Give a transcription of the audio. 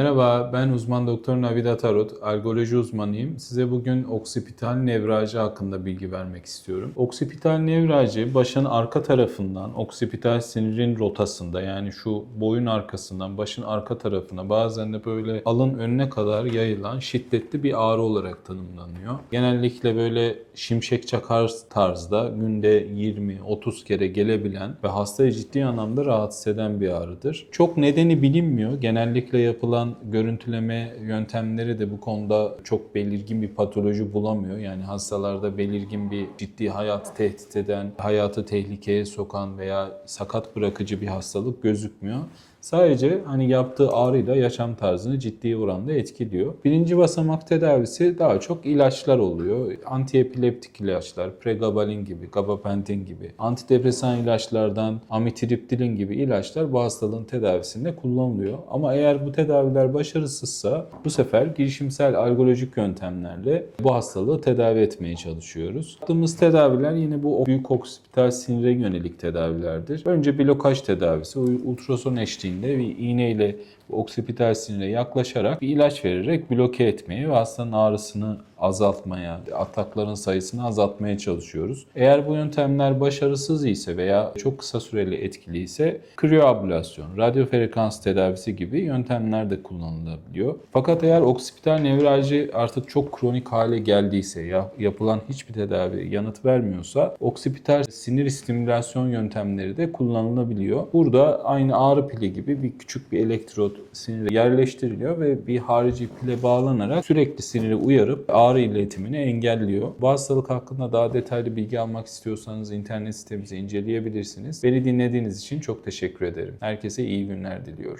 Merhaba, ben uzman doktor Navida Tarot, algoloji uzmanıyım. Size bugün oksipital nevralji hakkında bilgi vermek istiyorum. Oksipital nevralji başın arka tarafından oksipital sinirin rotasında yani şu boyun arkasından başın arka tarafına bazen de böyle alın önüne kadar yayılan şiddetli bir ağrı olarak tanımlanıyor. Genellikle böyle şimşek çakar tarzda günde 20-30 kere gelebilen ve hastayı ciddi anlamda rahatsız eden bir ağrıdır. Çok nedeni bilinmiyor. Genellikle yapılan görüntüleme yöntemleri de bu konuda çok belirgin bir patoloji bulamıyor. Yani hastalarda belirgin bir ciddi hayatı tehdit eden, hayatı tehlikeye sokan veya sakat bırakıcı bir hastalık gözükmüyor. Sadece hani yaptığı ağrıyla yaşam tarzını ciddi oranda etkiliyor. Birinci basamak tedavisi daha çok ilaçlar oluyor. Antiepileptik ilaçlar, pregabalin gibi, gabapentin gibi, antidepresan ilaçlardan amitriptilin gibi ilaçlar bu hastalığın tedavisinde kullanılıyor. Ama eğer bu tedaviler başarısızsa bu sefer girişimsel algolojik yöntemlerle bu hastalığı tedavi etmeye çalışıyoruz. Yaptığımız tedaviler yine bu büyük oksipital sinire yönelik tedavilerdir. Önce blokaj tedavisi, ultrason eşliğinde bir iğneyle oksipital sinire yaklaşarak bir ilaç vererek bloke etmeye ve hastanın ağrısını azaltmaya, atakların sayısını azaltmaya çalışıyoruz. Eğer bu yöntemler başarısız ise veya çok kısa süreli etkili ise kriyoablasyon, radyo frekans tedavisi gibi yöntemler de kullanılabiliyor. Fakat eğer oksipital nevralji artık çok kronik hale geldiyse ya yapılan hiçbir tedavi yanıt vermiyorsa oksipital sinir stimülasyon yöntemleri de kullanılabiliyor. Burada aynı ağrı pili gibi bir küçük bir elektrot sinire yerleştiriliyor ve bir harici pile bağlanarak sürekli siniri uyarıp ağrı iletimini engelliyor. Bu hastalık hakkında daha detaylı bilgi almak istiyorsanız internet sitemizi inceleyebilirsiniz. Beni dinlediğiniz için çok teşekkür ederim. Herkese iyi günler diliyorum.